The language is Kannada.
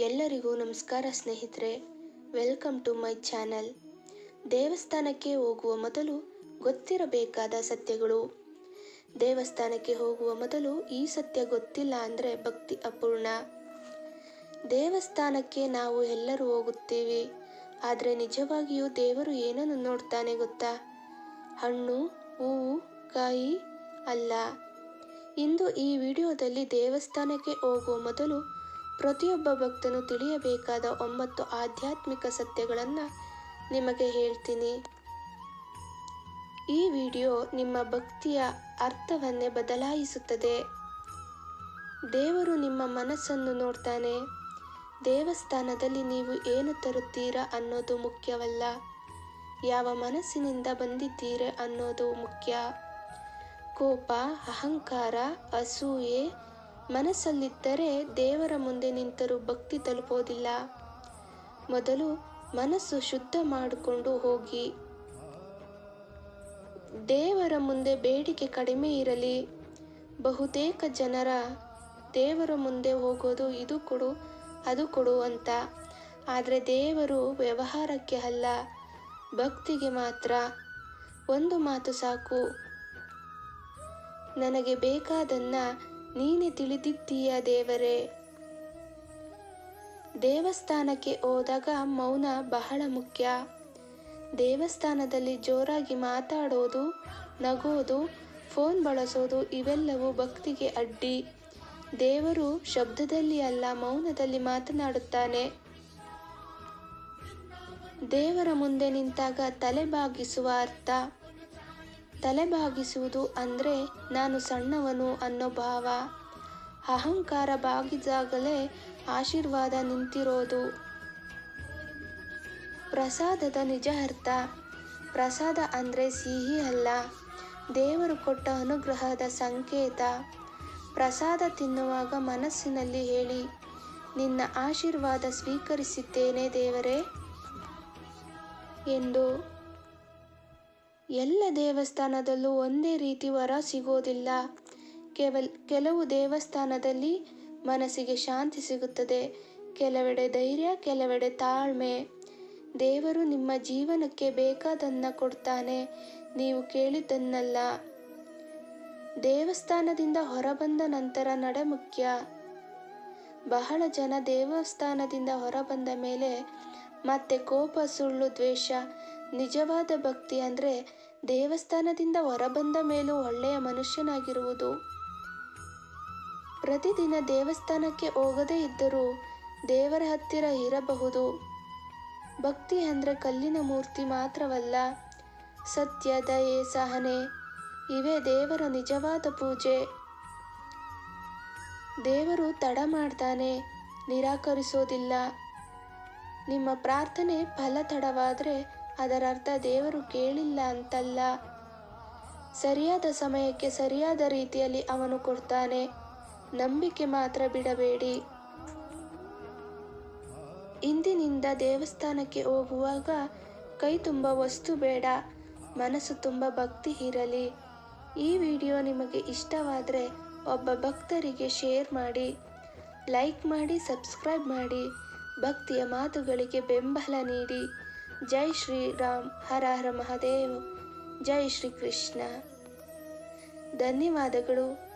ಎಲ್ಲರಿಗೂ ನಮಸ್ಕಾರ ಸ್ನೇಹಿತರೆ. ವೆಲ್ಕಮ್ ಟು ಮೈ ಚಾನಲ್ ದೇವಸ್ಥಾನಕ್ಕೆ ಹೋಗುವ ಮೊದಲು ಗೊತ್ತಿರಬೇಕಾದ ಸತ್ಯಗಳು. ದೇವಸ್ಥಾನಕ್ಕೆ ಹೋಗುವ ಮೊದಲು ಈ ಸತ್ಯ ಗೊತ್ತಿಲ್ಲ ಅಂದರೆ ಭಕ್ತಿ ಅಪೂರ್ಣ. ದೇವಸ್ಥಾನಕ್ಕೆ ನಾವು ಎಲ್ಲರೂ ಹೋಗುತ್ತೀವಿ. ಆದರೆ ನಿಜವಾಗಿಯೂ ದೇವರು ಏನನ್ನು ನೋಡ್ತಾನೆ ಗೊತ್ತಾ? ಹಣ್ಣು, ಹೂವು, ಕಾಯಿ ಅಲ್ಲ. ಇಂದು ಈ ವಿಡಿಯೋದಲ್ಲಿ ದೇವಸ್ಥಾನಕ್ಕೆ ಹೋಗುವ ಮೊದಲು ಪ್ರತಿಯೊಬ್ಬ ಭಕ್ತನು ತಿಳಿಯಬೇಕಾದ ಒಂಬತ್ತು ಆಧ್ಯಾತ್ಮಿಕ ಸತ್ಯಗಳನ್ನು ನಿಮಗೆ ಹೇಳ್ತೀನಿ. ಈ ವಿಡಿಯೋ ನಿಮ್ಮ ಭಕ್ತಿಯ ಅರ್ಥವನ್ನೇ ಬದಲಾಯಿಸುತ್ತದೆ. ದೇವರು ನಿಮ್ಮ ಮನಸ್ಸನ್ನು ನೋಡ್ತಾನೆ. ದೇವಸ್ಥಾನದಲ್ಲಿ ನೀವು ಏನು ತರುತ್ತೀರಾ ಅನ್ನೋದು ಮುಖ್ಯವಲ್ಲ. ಯಾವ ಮನಸ್ಸಿನಿಂದ ಬಂದಿದ್ದೀರಿ ಅನ್ನೋದು ಮುಖ್ಯ. ಕೋಪ, ಅಹಂಕಾರ, ಅಸೂಯೆ ಮನಸ್ಸಲ್ಲಿದ್ದರೆ ದೇವರ ಮುಂದೆ ನಿಂತರೂ ಭಕ್ತಿ ತಲುಪೋದಿಲ್ಲ. ಮೊದಲು ಮನಸ್ಸು ಶುದ್ಧ ಮಾಡಿಕೊಂಡು ಹೋಗಿ. ದೇವರ ಮುಂದೆ ಬೇಡಿಕೆ ಕಡಿಮೆ ಇರಲಿ. ಬಹುತೇಕ ಜನರ ದೇವರ ಮುಂದೆ ಹೋಗೋದು ಇದು ಕೊಡು, ಅದು ಕೊಡು ಅಂತ. ಆದರೆ ದೇವರು ವ್ಯವಹಾರಕ್ಕೆ ಅಲ್ಲ, ಭಕ್ತಿಗೆ ಮಾತ್ರ. ಒಂದು ಮಾತು ಸಾಕು. ನನಗೆ ಬೇಕಾದನ್ನ ನೀನೆ ತಿಳಿದಿದ್ದೀಯ ದೇವರೇ? ದೇವಸ್ಥಾನಕ್ಕೆ ಹೋದಾಗ ಮೌನ ಬಹಳ ಮುಖ್ಯ. ದೇವಸ್ಥಾನದಲ್ಲಿ ಜೋರಾಗಿ ಮಾತಾಡೋದು, ನಗೋದು, ಫೋನ್ ಬಳಸೋದು ಇವೆಲ್ಲವೂ ಭಕ್ತಿಗೆ ಅಡ್ಡಿ. ದೇವರು ಶಬ್ದದಲ್ಲಿ ಅಲ್ಲ, ಮೌನದಲ್ಲಿ ಮಾತನಾಡುತ್ತಾನೆ. ದೇವರ ಮುಂದೆ ನಿಂತಾಗ ತಲೆ ಬಾಗಿಸುವ ಅರ್ಥ. ತಲೆ ಬಾಗಿಸುವುದು ಅಂದರೆ ನಾನು ಸಣ್ಣವನು ಅನ್ನೋ ಭಾವ. ಅಹಂಕಾರ ಬಾಗಿದಾಗಲೇ ಆಶೀರ್ವಾದ ನಿಂತಿರೋದು. ಪ್ರಸಾದದ ನಿಜ ಅರ್ಥ. ಪ್ರಸಾದ ಅಂದರೆ ಸಿಹಿ ಅಲ್ಲ. ದೇವರು ಕೊಟ್ಟ ಅನುಗ್ರಹದ ಸಂಕೇತ. ಪ್ರಸಾದ ತಿನ್ನುವಾಗ ಮನಸ್ಸಿನಲ್ಲಿ ಹೇಳಿ, ನಿನ್ನ ಆಶೀರ್ವಾದ ಸ್ವೀಕರಿಸಿದ್ದೇನೆ ದೇವರೇ ಎಂದು. ಎಲ್ಲ ದೇವಸ್ಥಾನದಲ್ಲೂ ಒಂದೇ ರೀತಿ ವರ ಸಿಗೋದಿಲ್ಲ. ಕೇವಲ ಕೆಲವು ದೇವಸ್ಥಾನದಲ್ಲಿ ಮನಸ್ಸಿಗೆ ಶಾಂತಿ ಸಿಗುತ್ತದೆ. ಕೆಲವೆಡೆ ಧೈರ್ಯ, ಕೆಲವೆಡೆ ತಾಳ್ಮೆ. ದೇವರು ನಿಮ್ಮ ಜೀವನಕ್ಕೆ ಬೇಕಾದನ್ನ ಕೊಡ್ತಾನೆ. ನೀವು ಕೇಳಿದ್ದನ್ನಲ್ಲ. ದೇವಸ್ಥಾನದಿಂದ ಹೊರಬಂದ ನಂತರ ನಡೆ ಮುಖ್ಯ ಬಹಳ ಜನ ದೇವಸ್ಥಾನದಿಂದ ಹೊರಬಂದ ಮೇಲೆ ಮತ್ತೆ ಕೋಪ, ಸುಳ್ಳು, ದ್ವೇಷ, ನಿಜವಾದ ಭಕ್ತಿ ಅಂದರೆ ದೇವಸ್ಥಾನದಿಂದ ಹೊರಬಂದ ಮೇಲೂ ಒಳ್ಳೆಯ ಮನುಷ್ಯನಾಗಿರುವುದು. ಪ್ರತಿದಿನ ದೇವಸ್ಥಾನಕ್ಕೆ ಹೋಗದೇ ಇದ್ದರೂ ದೇವರ ಹತ್ತಿರ ಇರಬಹುದು. ಭಕ್ತಿ ಅಂದರೆ ಕಲ್ಲಿನ ಮೂರ್ತಿ ಮಾತ್ರವಲ್ಲ, ಸತ್ಯ, ದಯೆ, ಸಹನೆ, ಇವೇ ದೇವರ ನಿಜವಾದ ಪೂಜೆ. ದೇವರು ತಡ ಮಾಡ್ತಾನೆ, ನಿರಾಕರಿಸೋದಿಲ್ಲ. ನಿಮ್ಮ ಪ್ರಾರ್ಥನೆ ಫಲ ತಡವಾದರೆ ಅದರ ಅರ್ಥ ದೇವರು ಕೇಳಿಲ್ಲ ಅಂತಲ್ಲ. ಸರಿಯಾದ ಸಮಯಕ್ಕೆ ಸರಿಯಾದ ರೀತಿಯಲ್ಲಿ ಅವನು ಕೊಡ್ತಾನೆ. ನಂಬಿಕೆ ಮಾತ್ರ ಬಿಡಬೇಡಿ. ಇಂದಿನಿಂದ ದೇವಸ್ಥಾನಕ್ಕೆ ಹೋಗುವಾಗ ಕೈ ತುಂಬ ವಸ್ತು ಬೇಡ, ಮನಸ್ಸು ತುಂಬ ಭಕ್ತಿ ಇರಲಿ. ಈ ವಿಡಿಯೋ ನಿಮಗೆ ಇಷ್ಟವಾದರೆ ಒಬ್ಬ ಭಕ್ತರಿಗೆ ಶೇರ್ ಮಾಡಿ, ಲೈಕ್ ಮಾಡಿ, ಸಬ್ಸ್ಕ್ರೈಬ್ ಮಾಡಿ. ಭಕ್ತಿಯ ಮಾತುಗಳಿಗೆ ಬೆಂಬಲ ನೀಡಿ. ಜೈ ಶ್ರೀರಾಮ್ ಹರ ಹರ ಮಹಾದೇವ್ ಜೈ ಶ್ರೀ ಕೃಷ್ಣ ಧನ್ಯವಾದಗಳು.